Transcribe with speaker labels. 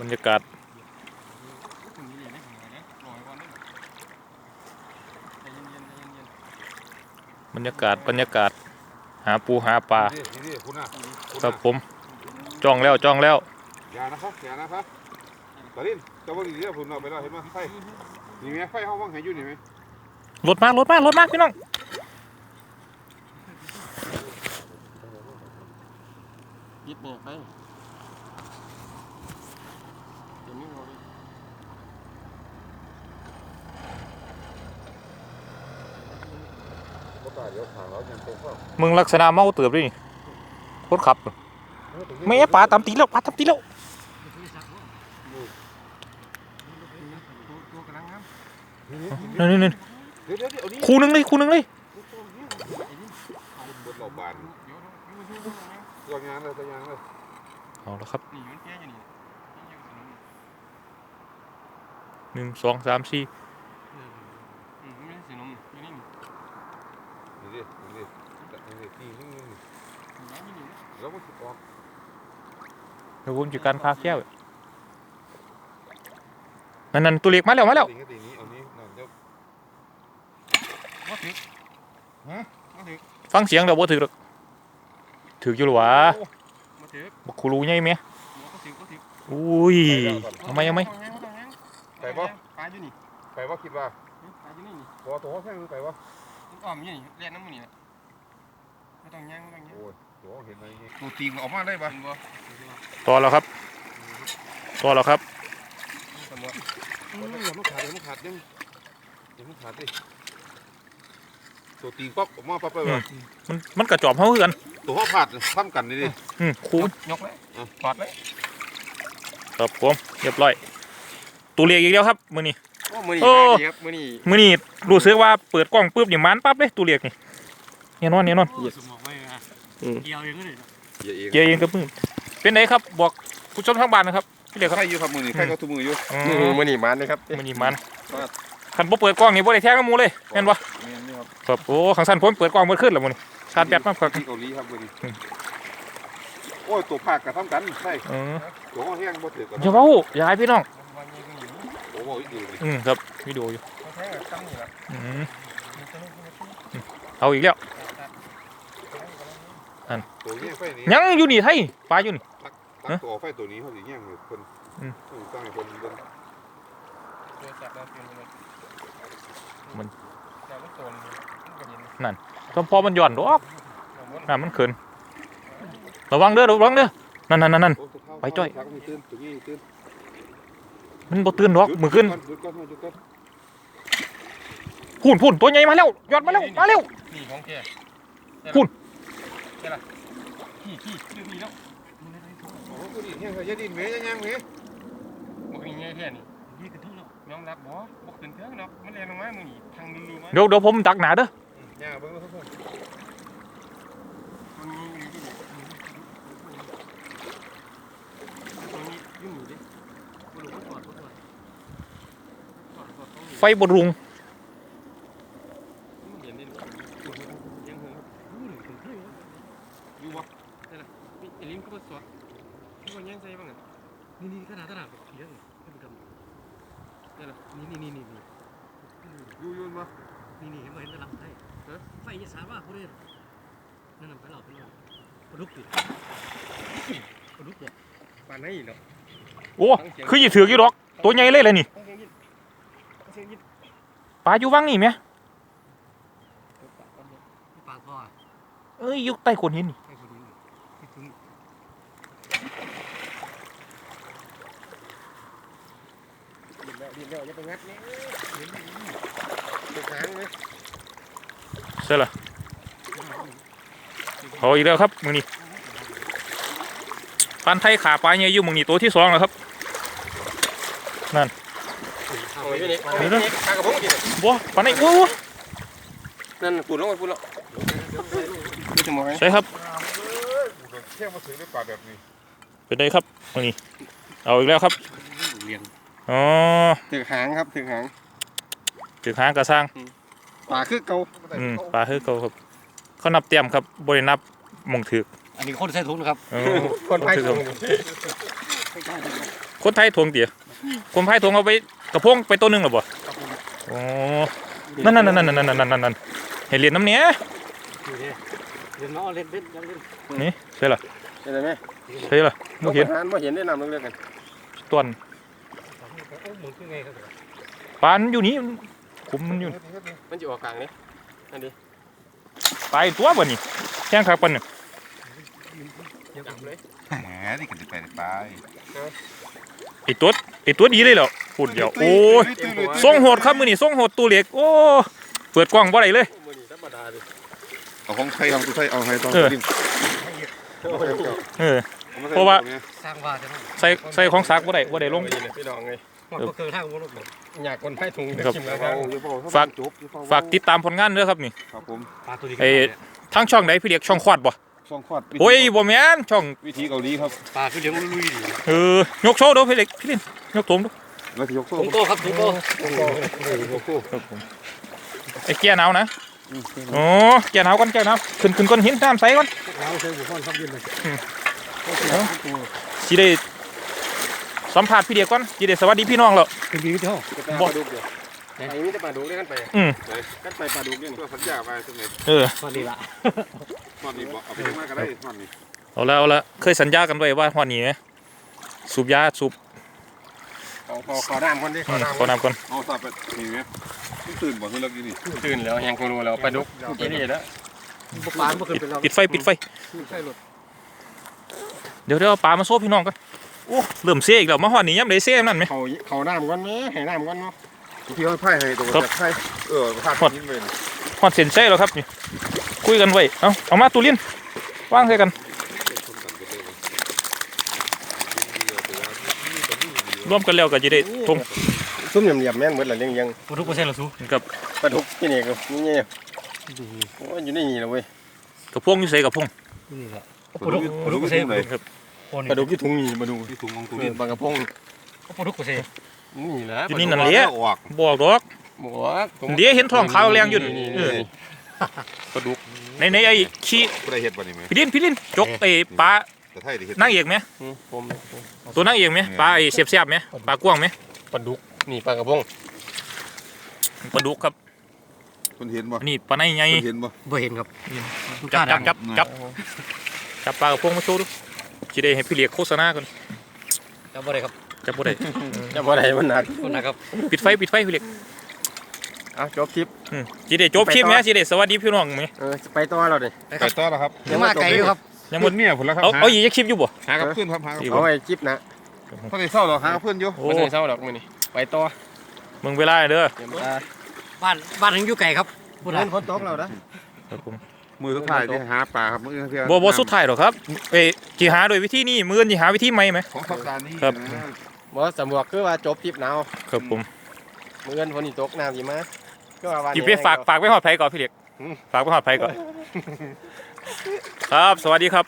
Speaker 1: บรรยากาศบรรยากาศบรรยากาศ หาปูหาปลา
Speaker 2: นี่นี่คุณน่ะคุณ
Speaker 1: ครั
Speaker 2: น่ะ
Speaker 1: บผมจ้องแล้วจ้องแล้ว
Speaker 2: อย่านะครับอย่านะครับตอนนี้เจ้าบริเวณผมเอาไปแล้วเห็นไหมไฟนี่ไหมไฟห้องว่างให้อยู่นี่ไหม
Speaker 1: รถมารถมารถมาพี่น้อง
Speaker 3: ยิบเนี่ยไปเดี๋ยวนี้เราดิ
Speaker 2: ก็ตาเดี๋ยวทางเรายังตรงเข้า
Speaker 1: มึงลักษณะเมาเติบด้วยนี่คนขับ ไม่ไอ้ปลาตามตีแล้วปลาตามตีแล้ว
Speaker 3: ตัวกำลังงาม
Speaker 1: นี่นี่นี่
Speaker 2: เดี๋ยวเดี๋ยวเดี๋ยวนี้
Speaker 1: คู่หนึงเลยคู่หนึงเลย
Speaker 2: บนเหล่าบาน
Speaker 3: เดี๋ยวเดี๋ยวเดี๋ยวเดี๋ยว
Speaker 2: ตัวงานเลยตัวงานเลย
Speaker 1: เอาละครับ
Speaker 3: นี่มันแก่อยู่นี่
Speaker 1: หนึ่งสองสามสี่
Speaker 3: อืมไม่ใช่สีนมอยู่นี่
Speaker 2: นี่ดินี่ ดินี่ดินี่นี่นี่
Speaker 3: ย้ายอยู่นี่
Speaker 2: แล้วมันติดออก
Speaker 1: เดี๋ยวผมจัดการพาแก้วนั่นนั่นตัวเล็กมาแล้วมาแล้ว
Speaker 2: ตีนี้ตีนี้เอานี้นั่นเดี๋ยว
Speaker 3: ว่าถึกฮะว่าถึก
Speaker 1: ฟังเสียงเดี๋ยวบ่ถือหรอกถืออยู่หรอวะ
Speaker 3: มาถึก
Speaker 1: บักคูรูใหญ่ไหม
Speaker 3: ว่าถึกว่าถึก
Speaker 1: อุ้ยเอาไหมเอาไหม
Speaker 3: ปลาอยู่นี่
Speaker 2: ไปว่าคิดว่า
Speaker 3: ปลาอยู่นี่
Speaker 2: พอตัวแท่งไปว่า
Speaker 3: มันอ้อมอยู่นี่เล่นน้ำมันนี่ ไม่ต้องย่างไม่ต้องย่าง
Speaker 2: โอ้ยตัวเห็นอะไรนี่ตัวตีมันออกมาได้ปะ
Speaker 3: มันบ่
Speaker 1: ต่อแล้วครับต่อแล้วครับ
Speaker 3: สมมติ
Speaker 2: อย่ามาขาดอย่ามาขาดยังอย่ามาขาดดิตัวตีป๊อปออกมาป๊อปไป
Speaker 1: อื
Speaker 2: ว่ะ
Speaker 1: มมันมันกระจอบเฮาคือกัน
Speaker 2: ตัวเขาขาดซ้ำกันนี่ดิ
Speaker 1: อืมคู
Speaker 3: ยกเลยถอดเลย
Speaker 1: ครับผมเรียบร้อยตัวเล็กอีกแล้วครับมื้อนี้
Speaker 3: โอ้มือนี่
Speaker 1: โอ้
Speaker 3: ดีครับมือนี่
Speaker 1: มื้อนี้รู้สึกว่าเปิดกล้องปุ๊บนี่มันปั๊บเลยตัวเล็กนี่ แน่นอนแน่นอน
Speaker 4: สมองไว้นะเกี่ยวเองก็เลย
Speaker 2: อย่าเอง
Speaker 1: เกียร์เองกับมือเป็นไงครับบอกผู้ชมทางบ้านนะครับพี่เล็กครับ
Speaker 2: ใครอยู่ครับมือนี่ใครก็ทุกมืออยู่
Speaker 1: อื
Speaker 3: มือ
Speaker 1: ม
Speaker 3: มือนี่มันเลยครับ
Speaker 1: มื้อนี้มันคันบ่เปิดกล้องนี่บ่ได้แท้งกับหมู่เลยแม่นบ่
Speaker 2: แม่นนี่ครับ
Speaker 1: ครับโอ้ขังสั้นผมเปิดกล้องเบิดขึ้นแล้วมื้อนี้ชาร์จแบตมาครับ
Speaker 2: ที่เกาหลีครับมือนี้
Speaker 1: อืม
Speaker 2: โอ้ยตัวภาคกระทำกันใช่
Speaker 1: เออ
Speaker 2: ตัวเขาแห้งบ่ถือกัน
Speaker 1: อย่าเว้าอย่าให้พี่น้อง
Speaker 2: โอ้โหอีกดีเลย
Speaker 1: อืมครับวิดีโออยู่
Speaker 3: แท้ตั้งนี่แหละ
Speaker 1: อืมเอาอีกแล้ว
Speaker 2: ตัวแห้งไฟนี้
Speaker 1: ยังอยู่นี่ไทยปลาอยู่นี่
Speaker 2: ตักตัวไฟตัวนี้เขาสิแห้งเลยคน
Speaker 1: อืม
Speaker 2: ต้องตั้งให้คนเบิ่ง
Speaker 3: ตัวจับเราเปลี่ยนเลย
Speaker 1: มัน
Speaker 3: จับลูกโตนมันก็เย็น
Speaker 1: ก็พอมันหย่อนดอก
Speaker 3: เราหมด
Speaker 1: น้ำมันเขินระวังเด้อระวังเด้อนั่นนั่นนั่นนั่น
Speaker 2: โตัวเท่า
Speaker 1: ไปจ้อย
Speaker 2: ทักไม่ตื่นตัวนี้ตื่น
Speaker 1: มันบ่ตื่นดอกมือขึ้น
Speaker 2: หยุดก่อนหยุดก่อน
Speaker 1: พูนพูนตัวใหญ่มาแล้วหยอดมาแล้วมาแล้ว
Speaker 3: นี่ของแก
Speaker 1: คุณ
Speaker 3: ใช่ละ ขี้ขี้ดื้อพี่แล้ว
Speaker 2: โอ้โหตัวนี้แห้งเขาจะดิ้นแม่จะย่างแม่
Speaker 3: บอกนี่ไงแค่นี้
Speaker 4: นี่กระทุ่งแล้ว
Speaker 3: ยอมรับบ่บ่ขึ้นเถิงเนาะมันแรงลงมามือนี่ทางลุลูมา
Speaker 1: เดี๋ยวเดี๋ยวผมดักหนาเด้อ
Speaker 2: ย่างเบิ่งทุกคน
Speaker 3: มันมีอยู่ที่นี่มันมีอยู่นี่ดิ
Speaker 4: กูรู้ว่าถอดกูถอด
Speaker 3: ถอดถอดต้อง
Speaker 1: ไฟบรุง
Speaker 3: เห็นดิยังหง
Speaker 4: กูหนึ่งถึงเท่
Speaker 3: อยู่บ่นี่ ไอ้ลิ้นก็บ่สดที่ว่ายังใส่บ้างอะ
Speaker 4: นี่นี่ขนาดตลาดแบบเยอะเลยให้มันกำนี่นี่นี่นี่นี่
Speaker 2: อยู่อยืนมา
Speaker 4: นี่นี่เห็นไหมเห็นตลาดไทยไฟจะสามารถพูดได้นั่นน่ะไปหลอกไปหลอกปลาดุกดิปลาดุกเนี่ย
Speaker 3: ปานไหนเนาะ
Speaker 1: โอ้คือสิถือกอยู่ดอก ตัวใหญ่เลยเลยนี่
Speaker 3: ต้องเสียงยินต้องเสียงยิน
Speaker 1: ปลาอยู่วังนี่แหม
Speaker 4: ปากคอ
Speaker 1: เอ้ยอยู่ใต้โคนหินนี่
Speaker 4: ไอ้คนนี้ที่ถึง
Speaker 3: ยินแล้วยินแล้วอย่าไปงัดนี่ตึกหางเลย
Speaker 1: ใช่ล่ะเอาอีกแล้วครับมื้อนี้ปานไทยขาปลาใหญ่อยู่มื้อนี้ตัวที่สองแล้วครับ
Speaker 3: โอ้ยนี่นี่นี่ปลากระพงกิน
Speaker 1: บ่ปานไหนโอ้
Speaker 3: นั่นปูดลงไปปูดแล้วดูจะมองไง
Speaker 1: ใช่ครับ
Speaker 2: เอ้ยกูโดนแค่มาถือด้วยปากแบบนี้
Speaker 1: เป็นไงครับมื้อนี้เอาอีกแล้วครับ
Speaker 4: เรียง
Speaker 1: อ๋อ
Speaker 3: ถึกหางครับถึกหาง
Speaker 1: ถึกหางกระซัง
Speaker 3: ป่าคือเกา
Speaker 1: อืมป่าคือเกาครับ เขานับเตรียมครับบรินับมงถึก
Speaker 4: อันนี้คนใส่ถุงนะครับ
Speaker 3: คนไทย
Speaker 1: ถุ
Speaker 3: ง
Speaker 1: คนไทยถุงเดียคนไทยถุงเอาไปกระพงไปตัวนึงหรอบ่โอ้นั่นนั่นนั่นนั่นนั่นนั่นเห็นเหรียญน้ำเนี้ย
Speaker 4: เห็นน้องเล่นเล่นเล่น
Speaker 1: นี่ใช่หรอ
Speaker 3: ใช่ไหม
Speaker 1: ใช่หรอเมื่อเห็น
Speaker 3: ไม่เห็นได้นำเรื่องกัน
Speaker 1: ต้น
Speaker 4: หมุนขึ้นไงครับ
Speaker 1: ปานอยู่นี่คุมมันอยู่
Speaker 3: มันจะออกกลางนี่อันนี้
Speaker 1: ตายตัวบ่นี่แข้งขาปันเนี่ย
Speaker 3: จับเลย
Speaker 2: แหมนี่กันจะไปไป
Speaker 1: ไอตัวไอตัวดีเลยเหรอพูดเดียวโอ้ยส่งโหดครับมือนี่ส่งโหดตัวเล็กโอ้เปิดกล้องบ่ได้เลย
Speaker 3: มือนี่ธรรมดาดิ
Speaker 2: เอาของไทยเอาตัวไทยเอาไทยต้อง
Speaker 1: เออ
Speaker 2: ดิ้น
Speaker 1: เออ
Speaker 2: อมใส่
Speaker 1: เพราะว่า
Speaker 2: ตงนี้
Speaker 4: สร้างว่าจะต้อง
Speaker 1: ใส่ใส่ของซักบ่ได้บ่ได้ลง
Speaker 3: พี่น้องไง
Speaker 4: มันก็เคยทางมันลูก
Speaker 3: อยากคนไผ่ถุง
Speaker 1: ครับ
Speaker 3: ชิมแล้ว
Speaker 2: เอา
Speaker 3: ครับ
Speaker 2: เดี๋ยวเอ
Speaker 1: ฝาก
Speaker 2: จบเดี๋ยวเอ
Speaker 1: ฝากติดตามผลงานด้วยครับนี่
Speaker 2: ครับผม
Speaker 4: ปลาตัวนี้
Speaker 1: ไอ้ทางช่องไหนพี่เด็กช่องควาดบ่
Speaker 2: ช่องคลอดวิธี
Speaker 1: โอ้ยบ่แม่นช่อง
Speaker 2: วิธีเกาหลีครับ
Speaker 4: ปลาคือเลี้ยงลุยๆดิ
Speaker 1: เออยกโชว์ดูพี่เด็กพี่ลินยกถมดู
Speaker 2: แล้วที่ยกโซ่
Speaker 4: ถุงโตครับถุงโต
Speaker 1: ครับผมไอ้แก่หนาวนะโอ้แก่หนาวก่อนแก่หนาวขึ้นขึ้นก้อนหินน้ำใสก่อน
Speaker 4: เราใช้บุฟฟอนครับยืนเลย
Speaker 1: สิได้สัมภาษณ์พี่เด็กก่อนสิได้สวัสดีพี่น้องแล้ว
Speaker 4: เป็นดีวิธีห้อง
Speaker 3: ปลาดุกเดียวไอ้นี่จะปลาดุกได้กันไป
Speaker 1: อืม
Speaker 3: กันไปปลาดุกเนี่ย
Speaker 2: เพื่อสัญญาไปสมัย
Speaker 1: เออ
Speaker 4: ตอนนี้ละ
Speaker 2: ตอนนี้บอกเอาไปทำงานก็ได้ตอนนี้
Speaker 1: เอาละเอาละเคยสัญญากันไว้ว่าวันนี้ไหมสูบยาสูบ
Speaker 3: ขอขอขอน้ำคนดิข
Speaker 1: อื
Speaker 3: อ
Speaker 1: ม
Speaker 3: น้ำ
Speaker 1: ขอน้ำก่อน
Speaker 2: เอาสับไปนี่ไหมตื่นบ่คือเลิกนี่นี่
Speaker 3: ตื่นแล้วยังคงรู้แล้วปลาดุกกินนี่แล้ว
Speaker 4: ปลาเมื่อคืนเป็นเรา
Speaker 1: ปิดไฟปิดไฟ
Speaker 4: ใช่หลุด
Speaker 1: เดี๋ยวเดี๋ยวเอาปลามาโซ่พี่น้องก่อนโอ้เริ่มเสียอีกแล้วมาหอดนี้ย้ำเลยเสียนั่นไหม
Speaker 3: เขาเขาน้ำก่อนไหมให้น้ำก่อนเนาะ
Speaker 2: ที่เขาไพ่ให้ตรง
Speaker 1: ครับ
Speaker 2: จากไพ่เออพาดทิ้งไปนี่
Speaker 1: หอดเส้นใช่แล้วครับนี่คุยกันไว้เอาเอามาตูเลินว่างใส่กันร่วมกันแล้วก็จะได้ทง
Speaker 3: ซุ่มเหลี่ยมๆแม่นเหมือนละเลี้ยงยัง
Speaker 4: ปลาทุกเปอร์เซ็นต์ละสู้
Speaker 1: กับ
Speaker 3: ปลาดุกที่นี่ก็นี่ไงโอ้ยอยู่ในนี่เลยเว้ย
Speaker 1: กระพงอยู่ใส่กระพง
Speaker 4: นี่แหละ ปลาทุกปลาทุกเปอร์เซ็นต์
Speaker 1: ครับ
Speaker 3: ปลาดุกที่ถุงนี่ปลาดุก
Speaker 2: ที่ถุงของ
Speaker 3: เอ
Speaker 2: ตุ
Speaker 3: อ
Speaker 2: ลิน
Speaker 3: ปลากระพง
Speaker 4: ปลาทุกเปอร์เซ็นต์
Speaker 3: นี่แหละ
Speaker 1: อยู่นี่นั่นเลี้ย
Speaker 2: ออก
Speaker 1: บอกดอก
Speaker 3: หมวก
Speaker 1: เดี๋ยวเห็นท้องขาวแรงอยู่นี่
Speaker 3: นี่
Speaker 1: เออ
Speaker 3: นี่
Speaker 1: ปลาดุกในในไอ้ขี้
Speaker 2: บ่ได้เฮ็ดบ่นี่ไหม
Speaker 1: พี่ลินพี่ลินจกไอ้ปลา
Speaker 2: แต่ไทยได้เฮ็ด
Speaker 1: นางเอกไหม
Speaker 3: อืมผม
Speaker 1: ตัวนางเอกไหมปลาไอ้เสียบเสียบๆไหมปลากว้างไหม
Speaker 3: ปลาดุกนี่ปลากระพง
Speaker 1: ปลาดุกครับ
Speaker 2: เพิ่นเห็นบ่
Speaker 1: นี่ปลาในใหญ่
Speaker 2: เพิ่นเห็นบ่
Speaker 4: บ่เห็นครับ
Speaker 1: จับจับจับจับ จับปลากระพงมาโชว์ดูจะได้ให้พี่เลียกโฆษณาก่อน
Speaker 4: จับบ่ได้ครับ
Speaker 1: จับบ่ได้
Speaker 3: จะบ่ได้มันหนัก
Speaker 4: คนนะครับ
Speaker 1: ปิดไฟปิดไฟพี่เลียก
Speaker 3: เอาจบคลิป
Speaker 1: อืมจะได้จบคลิปไหมจะได้สวัสดีพี่น้องไหม
Speaker 3: เออไปต่อเราดิ
Speaker 2: ไปต่อแล้วครับ
Speaker 4: ยังมาไกลอยู่ครับ
Speaker 1: ยัง
Speaker 2: ห
Speaker 1: ห
Speaker 2: ม
Speaker 1: ม
Speaker 2: ด
Speaker 1: ด
Speaker 2: เมียพุ่นแล้วครับ
Speaker 1: เอา
Speaker 2: หา
Speaker 1: เอาอีกจะคลิปอยู่บ่
Speaker 2: หากับเพื่อนครับหากับ
Speaker 1: อีก
Speaker 2: เพื่อน
Speaker 3: เอาไว้คลิปนะ
Speaker 2: พอได้เศร้าหรอกหากับเพื่อนอยู่
Speaker 1: โอ้
Speaker 3: ไม่ใช่เศร้าดอกมือนี่ไปต่อ
Speaker 1: มึงเวลาเด้อ
Speaker 3: เดี๋ยวมา
Speaker 4: บ้านบ้านยังอยู่ไกลครับพูด
Speaker 3: เล่
Speaker 4: นะ
Speaker 3: นฝนตกแล้วนะ
Speaker 1: ครับผม
Speaker 2: มือสุดท้ายที่หาปลาครับมือเพื่อน
Speaker 1: บ่บ่สุดท้ายหรอกครับเอ้ยจีหาโดยวิธีนี้มืออนจีหาวิธีใหม่ไหม
Speaker 2: ของสัปดาห์นี้
Speaker 1: ครับ
Speaker 2: นะ
Speaker 3: บ่สำรวจคือว่าจบคลิปหนาว
Speaker 1: ครับผม
Speaker 3: มื้อเงินฝนนี่ตกน้ำดีมาก็ว่าวัน
Speaker 1: พี่ไปฝากฝากไว้หอดไผก่อนพี่เลียก
Speaker 3: อืม
Speaker 1: ฝากไว้หอดไผก่อน ครับ สวัสดีครับ